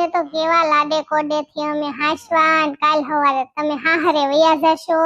તમને તો કેવા લાડે કોડે થી અમે હાંસવા કાલ સવારે તમે હાહરે વયા જશો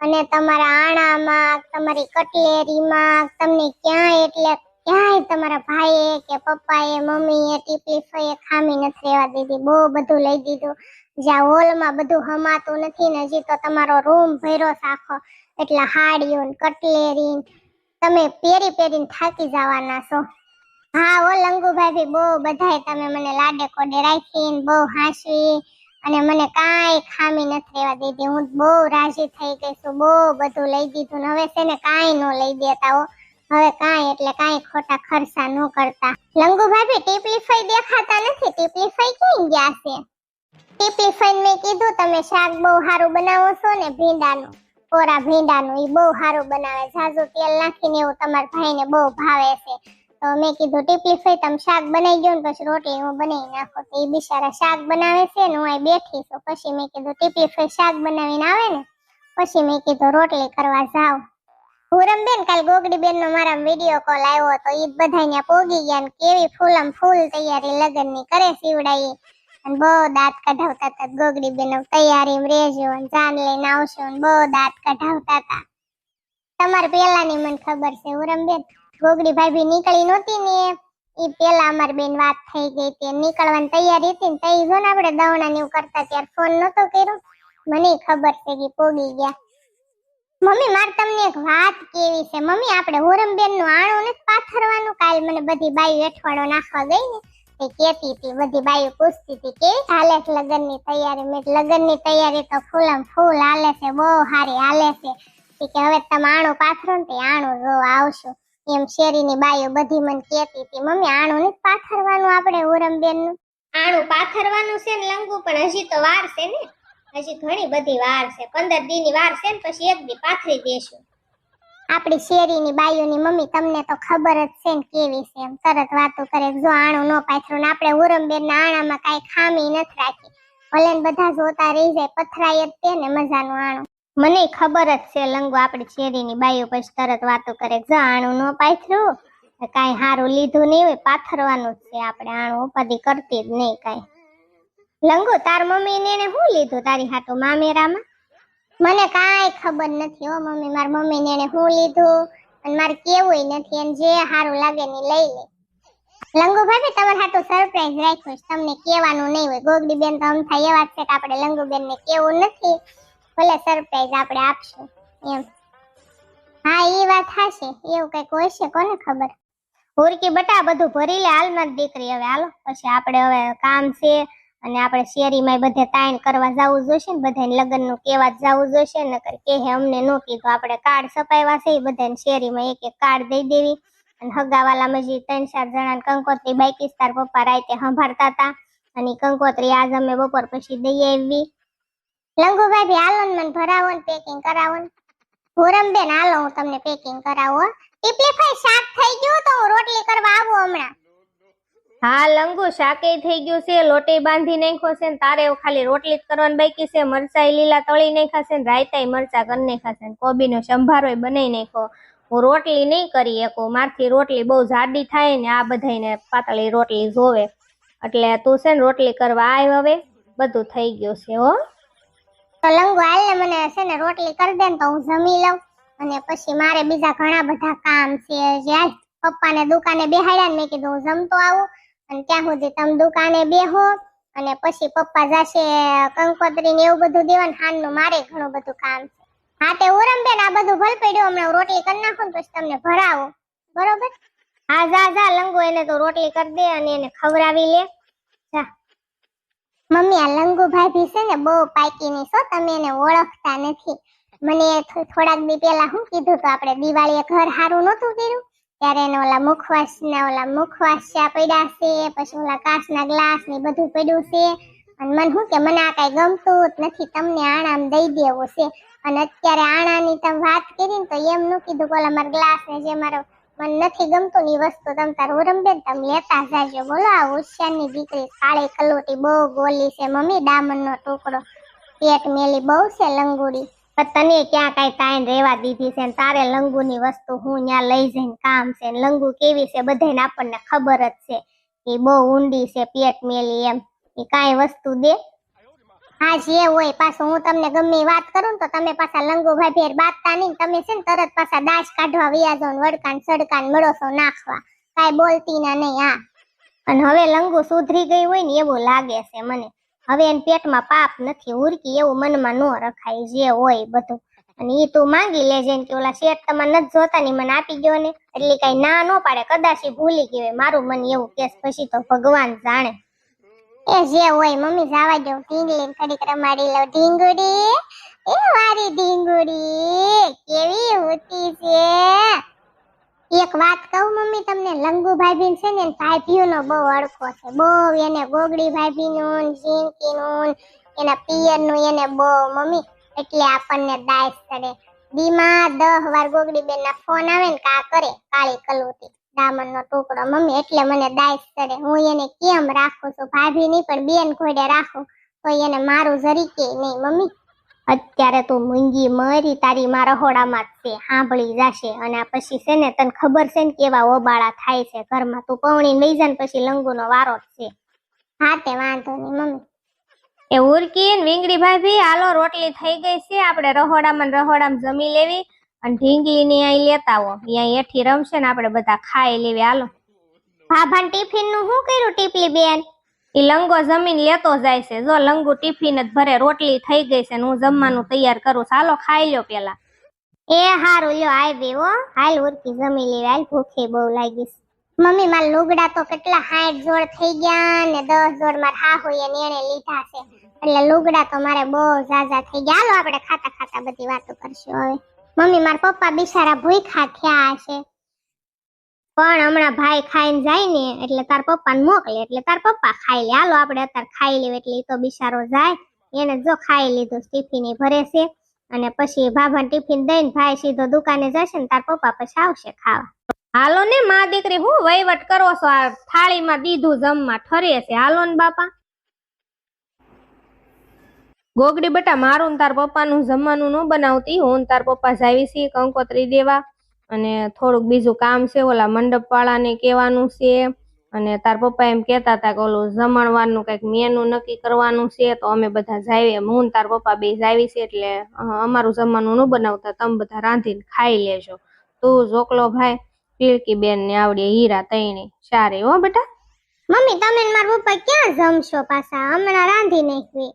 અને તમારા આણામાં, તમારી કટલેરીમાં, તમને ક્યાં એટલે ક્યાંય તમારા ભાઈએ કે પપ્પાએ, મમ્મીએ ટીપલીફોએ ખામી નથી રહેવા દીધી. બહુ બધું લઈ દીધું. જ્યાં હોલમાં બધું હમાતું નથી ને હજી તો તમારો રૂમ ભર્યો સાખો એટલા હાડીઓ કટલેરી તમે પહેરી પહેરીને થાકી જવાના છો. હા ઓ લંગુભાઈ ભી બહુ બધાય તમે મને લાડે કોડે રાખીને બહુ હાંસવી અને મને કાંઈ ખામી નથી રહેવા દીધી. હું બહુ રાજી થઈ ગઈ છું, બહુ બધું લઈ દીધું ને હવે છે ને કાંઈ ન લઈ દેતા હો. હવે કાંઈ એટલે કાંઈ ખોટા ખર્ચા ન કરતા. લંગુભાઈ ભી ટીપલીફાઈ દેખાતા નથી? ટીપલીફાઈ ક્યાં ગયા છે? ટીપલીફાઈ મેં કીધું, તમે શાક બહુ સારું બનાવો છો ને ભીંડાનું? કોરા ભીંડાનું ઈ બહુ સારું બનાવે ઝાઝું તેલ નાખીને એવું તમારા ભાઈને બહુ ભાવે છે. તો મેં કીધું ટીપલી ફઈ તમે શાક બનાવી દો ને પછી રોટલી હું બનાવી નાખો. તો એ બિચારા શાક બનાવે છે ને હું અહીં બેઠી છું. પછી મેં કીધું ટીપલી ફઈ શાક બનાવીને આવે ને, પછી મેં કીધું રોટલી કરવા જાવ પૂરમબેન કાલ ગોગડી બેન નો મારા વીડિયો કોલ આવ્યો તો ઈ બધા ત્યાં પોગી ગયા ને કેવી ફૂલમ ફૂલ તૈયારી લગનની કરે સીવડાઈ. અને બહુ દાંત કઢાવતા હતા ગોગડી બેન તૈયારી રેજો અને જાન લઈને આવશો ને બહુ દાંત કઢાવતા હતા. તમારે પેલાની મને ખબર છે ઉરમબેન ગોગડી ભાભી નીકળી નહોતી ને ઈ પેલા અમાર બેન વાત થઈ ગઈ તે નીકળવાની તૈયારી હતી ને તઈ જો ને આપણે દવણા ને કરતા ત્યારે ફોન નતો કર્યો. મને ખબર છે કે પોગી ગયા. મમ્મી, માર તમને એક વાત કેવી છે? મમ્મી આપણે હુરમબેનનું આણું ને પાથરવાનું? કાલ મને બધી બાઈ એઠવાડો નાખવા ગઈ ને. તે કેતી હતી, બધી બાઈ પૂછતી હતી કે હાલે છે લગ્નની તૈયારી? મેં લગ્નની તૈયારી તો ફૂલમ ફૂલ હાલે છે બહુ સારી હાલે છે કે, હવે તમે આણું પાથરો ને તે આણું જો આવશું. એમ શેરીની બાયો બધી મને કહેતી હતી મમ્મી આણું ને પાથરવાનું આપણે ઉરમબેનનું આણું પાથરવાનું છે ને લંગુ પણ હજી તો વાર છે ને. હજી ઘણી બધી વાર છે. પંદર દી ની વાર છે ને પછી એક દી પાથરી દેશું. આપણી શેરીની બાયોની મમ્મી તમને તો ખબર જ છે ને કેવી છે. એમ તરત વાતો કરે જો આણું નો પાથરું ને આપણે ઉરમબેન ના આણામાં કાંઈ ખામી નથી રાખી. ભલે બધા જોતા રહી જાય પથરાય જ તે ને મજાનું આણું. મને ખબર જ છે, લંગો આપણી શેરીની બાઈઓ પછી તરત વાતો કરે આણું ન પાથરું કાંઈ સારું લીધું નહીં હોય, પાથરવાનું જ છે આપણે, આણું ઉપાધિ કરતી જ નહીં કાંઈ. લંગો, તાર મમ્મી ને એને શું લીધું તારી હાટુ મામેરામાં? મને કાંઈ ખબર નથી હો મમ્મી, માર મમ્મી ને એને શું લીધું? અને મારે કેવું નથી, અને જે સારું લાગે ને લઈ લે. લંગુ ભાભી, તમારે હાટુ સરપ્રાઈઝ રાખ્યું તમને કહેવાનું નહીં હોય. ગોગડી બેન તો અમથા એવા છે કે આપણે લંગુ બેન ને કેવું નથી. ભલે સરપ્રાઈઝ આપણે આપશું, એમ. હા એ વાત હાશે એવું કંઈક હોય કોને ખબર? હુરકી બટા, બધું ભરી લે હાલમાં દીકરી હવે, હાલો. પછી આપણે હવે કામ છે, અને આપણે શેરીમાં બધે તાઈન કરવા જવું જોઈશે ને બધાને લગ્નનું કેવા જવું જોઈશે ને કે હે અમને નો કીધું આપણે કાર્ડ સપાવ્યા છે એ બધાને શેરીમાં એક એક કાર્ડ દઈ દેવી. અને હગાવાલામાં જે ત્રણ ચાર જણા કંકોત્રી બાઈકીસ તાર પપ્પા રાતે સંભાળતા હતા. અને કંકોત્રી આજ અમે બપોર પછી દઈ આવી લંગુભાઈ ભી હાલો ને મને ભરાવો ને પેકિંગ કરાવો ને. ભોરમબેન, હાલો હું તમને પેકિંગ કરાવો. ટીપલીફાઈ શાક થઈ ગયું તો હું રોટલી કરવા આવું હમણાં. હા, લંગુ શાકે થઈ ગયું છે. લોટી બાંધી નાખ્યો છે ને તારે ખાલી રોટલી જ કરવાની બાકી છે. મરચાઈ લીલા તળી નાખ્યા છે ને રાયતા મરચા કરી નાખ્યા છે કોબીનો સંભારોય બનાવી નાખ્યો. હું રોટલી નહીં કરી એક મારથી રોટલી બહુ જાડી થાય ને આ બધાયને પાતળી રોટલી જોવે. એટલે તું છે ને રોટલી કરવા આવ હવે. બધું થઈ ગયું છે હો. તો લંગુ ને મને છે ને રોટલી કરી દે ને તો હું જમી લઉં. અને પછી મારે બીજા ઘણા બધા કામ છે. જ્યાં પપ્પાને દુકાને બેહાડ્યા ને મેં કીધું હું જમતો આવું. અને ત્યાં સુધી તમે દુકાને બેહો. અને પછી પપ્પા જશે કંકોત્રી ને એવું બધું દેવાનું. હાનનું મારે ઘણું બધું કામ છે. હા, તે ઉરમબેન, આ બધું ભલ પડ્યું. હમણાં રોટલી કરી નાખું ને પછી તમને ભરાવો. બરોબર? હા, જા જા, લંગુ એને તો રોટલી કરી દે અને એને ખવડાવી લે. જા. મમ્મી, આ લંગુભાઈ છે ને બહુ પાકીની છો, તમે એને ઓળખતા નથી. મને થોડાક દી પહેલા હું કીધું તો આપણે દિવાળીએ ઘર હારું નહોતું કર્યું, ત્યારે એને ઓલા મુખવાસ, ના, ઓલા મુખવાસ પડ્યા છે, પછી ઓલા કાચના ગ્લાસ ને બધું પડ્યું છે. અને મને શું કે, મને આ કઈ ગમતું જ નથી, તમને આણામ દઈ દેવું છે. અને અત્યારે આણાની તમે વાત કરી ને તો એમ નું કીધું કે ઓલા મારા ગ્લાસ ને જે મારો મને નથી ગમતું ની વસ્તુ તમ તારું રમબેન તમે લેતા જાજો. બોલો આ હોશિયારની દીકરી કાળી કલોટી બહુ ગોલી છે. મમ્મી ડામરનો ટુકડો, પેટ મેલી બહુ છે લંગુડી. તને ક્યાં કાંઈ તાઈન રેવા દીધી છે ને તારે લંગુની વસ્તુ હું ત્યાં લઈ જઈને કામ છે ને લંગુ કેવી છે બધાને આપણને ખબર જ છે. એ બહુ ઊંડી છે, પેટ મેલી એમ. એ કાંઈ વસ્તુ દે? હા, જે હોય પાછું હું તમને ગમે વાત કરું તો તમે પાછા લંગુભાઈ ભેર બાતતા નહીં તમે છે ને તરત પાછા દાશ કાઢવા વ્યાજો વડકાન સડકાન મળોસો નાખવા. કાંઈ બોલતી ના નહીં, હા. અને હવે લંગુ સુધરી ગઈ હોય ને એવું લાગે છે મને. હવે એને પેટમાં પાપ નથી ઉરકી, એવું મનમાં ન રખાય, જે હોય બધું. અને એ તું માંગી લેજે ને કે ઓલા શેઠ તમારે નથી જોતા ની મને આપી ગયો ને. એટલે કઈ ના ન પાડે, કદાચ ભૂલી ગયો મારું મન એવું કેસ પછી તો ભગવાન જાણે. એ જે હોય, મમ્મી જવા દો, ઢીંગલી ઘડીક રમાડી લો ઢીંગુડી? એ વારી ઢીંગુડી, કેવી હોતી છે? એક વાત કહું મમ્મી તમને, લંગુ ભાભી છે ને એના ભાભીઓનો બહુ અડખો છે. બહુ એને ગોગડી ભાભી નું જીંકી નું એના પિયરનું એને બહુ, મમ્મી, એટલે આપણને દાઈસ કરે દીમાં દહ વાર ગોગડી બેન ના ફોન આવે ને, કા કરે? કાળી કલુટી. દામન નો ટુકડો. મમ્મી, એટલે મને દાઈસ કરે. હું એને કેમ રાખું છું? ભાભી નહીં, પણ બેન ઘોડે રાખું. તો એને મારું જરીકે નહીં, મમ્મી? અત્યારે તું મૂંગી મરી, તારી માં રહોડામાં જ સાંભળી જશે. અને પછી છે ને, તને ખબર છે ને કેવા ઓબાળા થાય છે ઘરમાં. તું પૌણી લઈ જા ને પછી લંગુનો વારો છે. હા, તે વાંધો નહીં, મમ્મી. એ ઉરકી ને વીંગડી ભાભી, હાલો, રોટલી થઈ ગઈ છે. આપણે રહોડામાં રહોડામાં જમી લેવી. અને ઢીંગલી ને અહીં લેતા આવો. અહીંયા એઠી રમશે ને આપણે બધા ખાઈ લેવી. હાલો. ભાભાન ટિફિનનું શું કર્યું ટીપલી બેન? એ લંગો જમીન લેતો જાય છે. જો લંગુ ટિફિન જ ભરે રોટલી થઈ ગઈ છે ને હું જમવાનું તૈયાર કરું. ચાલો ખાઈ લ્યો પેલા. એ હારું લ્યો આવી હો. હાલ ઉરકી જમી લેવી. હાલ ભૂખે બહુ લાગી મમ્મી મારા લુગડા તો કેટલા સાઠ જોડ થઈ ગયા ને દસ જોડ મારા હાહુએ ને એને લીધા છે. એટલે લુગડા તો મારે બહુ ઝાઝા થઈ ગયા. હાલો આપણે ખાતા ખાતા બધી વાતો કરશું હવે. મમ્મી, મારા પપ્પા બિચારા ભૂખ્યા થયા હશે. પણ હમણાં ભાઈ ખાઈને જાય ને એટલે તાર પપ્પાને મોકલે, એટલે તાર પપ્પા ખાઈ લે. હાલો, આપણે અત્યારે ખાઈ લેવું, એટલે તો બિચારો જાય. એને જો ખાઈ લીધું, ટિફિન ઈ ભરે છે. અને પછી ભાભાને ટિફિન દઈને ભાઈ સીધો દુકાને જશે ને તાર પપ્પા પછી આવશે ખાવા. હાલો ને, માં દીકરી, હું વહીવટ કરો છો? આ થાળીમાં દીધું જમવા, ઠરે છે. હાલો ને, બાપા. ગોગડી બટા, મારું તાર પપ્પાનું જમવાનું ન બનાવતી. હું તાર પપ્પા જાવી છીએ કંકોત્રી દેવા. અને થોડુંક બીજું કામ છે, ઓલા મંડપ વાળાને કહેવાનું છે. અને તાર પપ્પા એમ કહેતા હતા કે ઓલું જમણવારનું કંઈક મેનુ નક્કી કરવાનું છે. તો અમે બધા જાવીએ. હું તાર પપ્પા બે જાવી છે એટલે અમારું જમવાનું ન બનાવતા. તમે બધા રાંધીને ખાઈ લેજો. તું જોકલો ભાઈ, પીળકી બેન ને આવડે હીરા તૈણી સારી હો બેટા? મમ્મી, તમે મારા પપ્પા ક્યાં જમશો પાછા? હમણાં રાંધી નાખવી.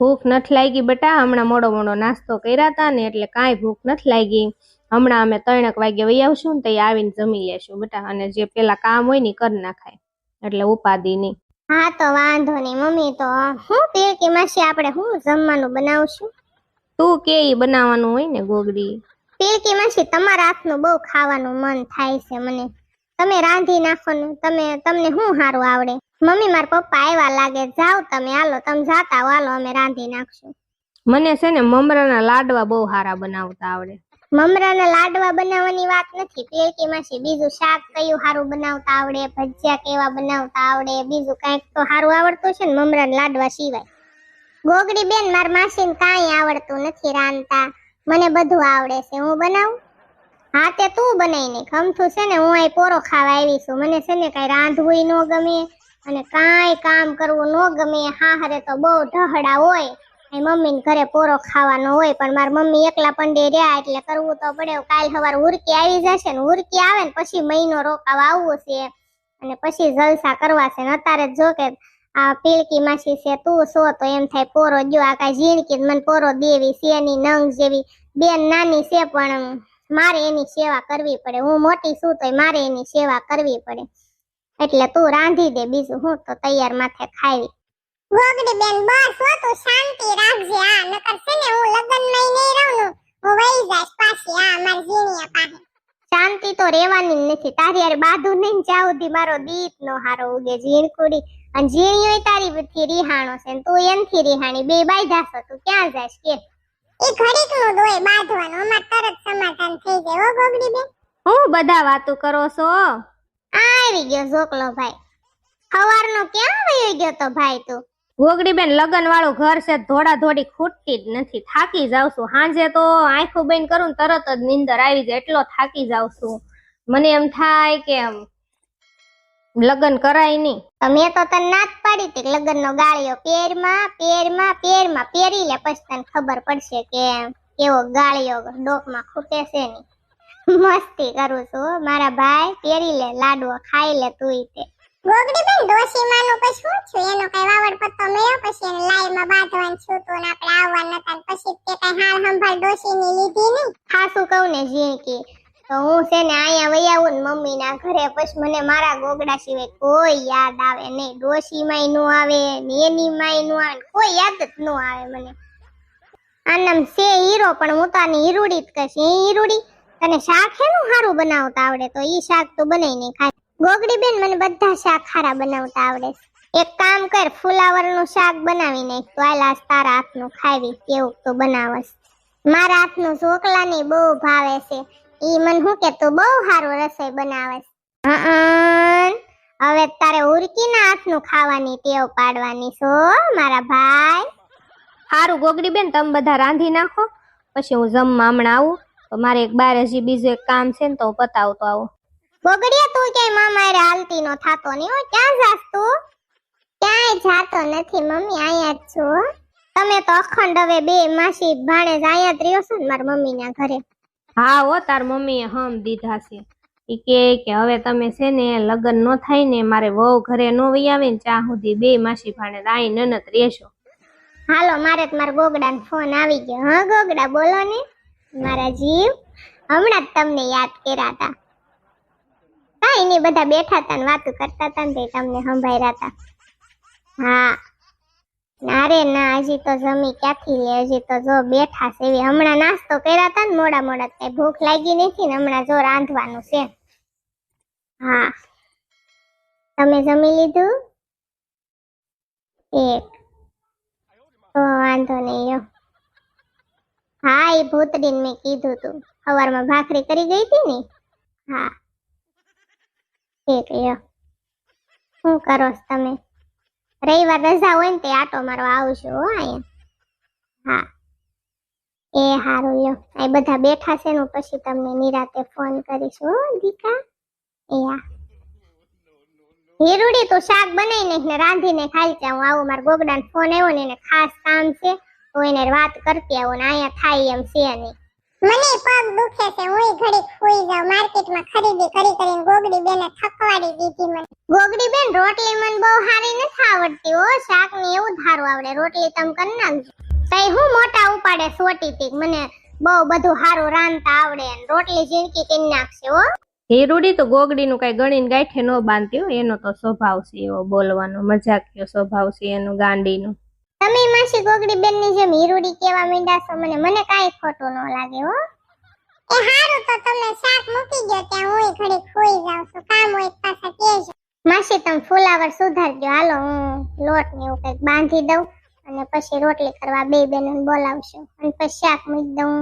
ભૂખ નથી લાગી બેટા હમણાં મોડો મોડો નાસ્તો કર્યા હતા ને એટલે કાંઈ ભૂખ નથી લાગી. હમણાં અમે ત્રણેક વાગે વહી આવશું ને તો આવીને જમી લેશું બેટા અને જે પેલા કામ હોય ને કરી નાખાય એટલે ઉપાધિ નહીં. હા તો વાંધો નહીં મમ્મી તો હું પીળકી માસી આપણે હું જમવાનું બનાવશું? તું કે ઈ બનાવવાનું હોય ને ગોગડી? પીળકી માસી તમારા હાથનું બહુ ખાવાનું મન થાય છે મને. તમે રાંધી નાખો ને તમે તમને શું સારું આવડે? મમ્મી માર પપ્પા આવ્યા લાગે. જાઓ તમે હાલો તમે જાતા હાલો અમે રાંધી નાખશું. મને છે ને મમરાના લાડવા બહુ સારા બનાવતા આવડે. મમરાના લાડવા બનાવવાની વાત નથી. પીળકી છે બીજું શાક કયું સારું બનાવતા આવડે? ભજીયા કેવા બનાવતા આવડે? બીજું કાંઈક તો સારું આવડતું છે ને મમરાના લાડવા સિવાય. ગોગડી બેન માર માસીને કાંઈ આવડતું નથી રાંધતા. મને બધું આવડે છે. હું બનાવું? હા તે તું બનાવી નાખ અમથું છે ને. હું અહીં પોરો ખાવા આવી છું. મને છે ને કાંઈ રાંધવું ન ગમે. અને કાંઈ કામ કરવું ન ગમે, હાહરે તો બહુ ઢહડા હોય. અહીં મમ્મીને ઘરે પોરો ખાવાનો હોય, પણ મારા મમ્મી એકલા પંડે રહ્યા એટલે કરવું તો પડે. કાલ સવારે ઉરકી આવી જશે ને ઉરકી આવે ને પછી મહિનો રોકાવા આવવું છે. અને પછી જલસા કરવા છે. ને અત્યારે જ કે આ પીળકી માસી છે, તું સો તો એમ થાય પોરો જો આ કાંઈ ઝીણકી મને પોરો દેવી શેની નંગ જેવી. બેન નાની છે, પણ મારે એની સેવા કરવી પડે. હું મોટી છું તોય મારે એની સેવા કરવી પડે. એટલે તું રાંધી દે બીજું હું તો તૈયાર માથે ખાવી ગોગડી બેન બસ હો તું શાંતિ રાખજે. આ નકર છે ને હું લગનમાં નહીં રહું ને હું વહી જાઈશ પાછી. આ માર જીણીયા પાસે. શાંતિ તો રહેવાની નથી. તારી યાર બાધુ નહીં જાવ દી મારો દીત નો હારો ઉગે ઝીણકુડી. અને ઝીણીઓ તારી થી રિહાણો છે તું તું થી રિહાણી. બે બાઈ જાશો તું ક્યાં જાશ કે? એ ઘડીકનું દોય બાંધવાનું. અમાર તરત સમાધાન થઈ જાય. હો ગોગડી બેન. હું બધા વાતો કરો છો? આવી ગયો ઝોકલો ભાઈ. સવારનો ક્યાં વયો ગયો તો ભાઈ તું? ગોગડી બેન લગન વાળું ઘર છે ધોડા ધોડી ખૂટતી જ નથી. થાકી જાઉં છું. સાંજે તો આંખો બંધ કરું તરત જ નીંદર આવી જાય. એટલો થાકી જાઉં છું. મને એમ થાય કે લગ્ન કરાય નહીં. મેં તો તને ના જ પાડી હતી લગન નો ગાળિયો પેરમાં પેરમાં પેરમાં પહેરી લે. પછી તને ખબર પડશે કે કેવો ગાળિયો ડોકમાં ખૂટે છે ની મસ્તી કરું છું મારા ભાઈ પહેરી લે લાડવો ખાઈ લે તું તે. ગોગડી બેન ડોશી માનું પછી શું છું એનો કઈ વાવડ પત્તો મેળ્યો પછી એને લાઈમાં બાંધવાનું છું તો ને આપણે આવવાનું ને પછી તે કઈ હાલ સંભાળ ડોશી ની લીધી નહીં. ખાસું કહું ને ઝીણકી તો હું છે ને અહીંયા વઈ આવું ને મમ્મી ના ઘરે પછી મને મારા ગોગડા સિવાય કોઈ યાદ આવે નહીં. ડોશી માયનું આવે ને એની માયનું આવે કોઈ યાદ જ નો આવે મને. આનમ છે હીરો પણ હું તો આની હીરુડી જ કહીશ. હીરુડી તને શાક હેનું સારું બનાવતા આવડે? તો ઈ શાક તું બનાવી નહીં ખાય. ગોગડી બેન મને બધા શાક હારા બનાવતા આવડે એક કામ કર ફુલાવરનું શાક બનાવી નાખ. તો તારા હાથનું ખાવી કેવું તું બનાવસ. મારા હાથનું ઢોકલાની બહુ ભાવે છે. ઈ મન હું કે તું બહુ સારું રસોઈ બનાવે છે હં, હવે તારે ઉરકીના હાથનું ખાવાની ટેવ પાડવાની છો મારા ભાઈ. સારું ગોગડી બેન તમે બધા રાંધી નાખો. પછી હું જમવા હમણાં આવું. મારે એક બાર હજી બીજું એક કામ છે ને તો પતાવતો આવું. ગોગડિયા તું ક્યાંય? મામા રે હાલતી નો થાતો નહીં હો. ક્યાં જાસ તું? ક્યાંય જાતો નથી મમ્મી અહીંયા જ છું તમે તો અખંડ હવે બે માસી ભાણેજ અહીંયા જ રહ્યો છો ને મારા મમ્મીના ઘરે. હા હો તાર મમ્મીએ હમ દીધા છે. ઈ કે કે હવે તમે છે ને લગ્ન નો થાય ને મારે વહુ ઘરે નો વઈ આવે ને ત્યાં સુધી બે માસી ભાણે આઈ નનત રહેશો. હાલો મારે તો મારા ગોગડા ફોન આવી ગયો. હા ગોગડા બોલો ને. મારા જીવ, હમણાં તમને યાદ કર્યા હતા કાંઈ નહીં, બધા બેઠા હતા ને વાતો કરતા હતા ને તમને સંભાળ્યા હતા હા ના ના, હજી તો જમી ક્યાંથી લે, હજી તો જો બેઠા છે એવી. હમણાં નાસ્તો કર્યા હતા ને મોડા મોડા કઈ ભૂખ લાગી નથી ને હમણાં જો રાંધવાનું છે. હા, તમે જમી લીધું? એક. તો વાંધો નહીં હા, એ ભૂતડીને મેં કીધું તું. સવારમાં ભાખરી કરી ગઈ હતી ને? હા. ઠીક યો. શું કરો તમે? રવિવાર રજા હોય ને તે આટો મારવા આવશો હો અહીંયા. હા. એ સારું યો. આ બધા બેઠા છે ને પછી તમને નિરાતે ફોન કરીશ હો, દીકા. એ હા હીરુડી, તું શાક બનાવી નાખ ને રાંધીને ખાઈ હું આવું મારા ગોગડાને ફોન આવ્યો ને એને ખાસ કામ છે. તો એને વાત કરતી આવું ને અહીંયા થાય એમ છે નહીં. મને પગ દુખે છે હું ઘડી ખોઈ જાઉં, માર્કેટમાં ખરીદી કરી કરીને ગોગડી બેને થકવાડી દીધી મને. ગોગડી બેન, રોટલી મને બહુ સારી નથી આવડતી હો શાક ને એવું ધારું આવડે, રોટલી તમે કરી નાખજો. તઈ હું મોટા ઉપાડે સોટી તીક મને બહુ બધું સારું રાંધતા આવડે ને રોટલી ઝીણકી કરી નાખશે હો. હીરુડી તો ગોગડીનું કઈ ગણીને ગાંઠે ન બાંધતી હો, એનો તો સ્વભાવ છે એવો બોલવાનો મજાકીયો સ્વભાવ છે એનો ગાંડીનો. તમે માસી ગોગડી બેનની જેમ હીરુડી કેવા મીંડા છો? મને મને કાંઈ ખોટું ન લાગે હો. એ હારું તો તમે શાક મૂકી ગયો ત્યાં હું ઘડી ખોઈ જાઉં છું. કામ હોય પાસે પાછા કહેજો માસી તમે ફુલાવર સુધારજો. હાલો હું લોટ ને એવું કંઈક બાંધી દઉં અને પછી રોટલી કરવા બે બેન બોલાવશું. અને પછી શાક મૂકી દઉં.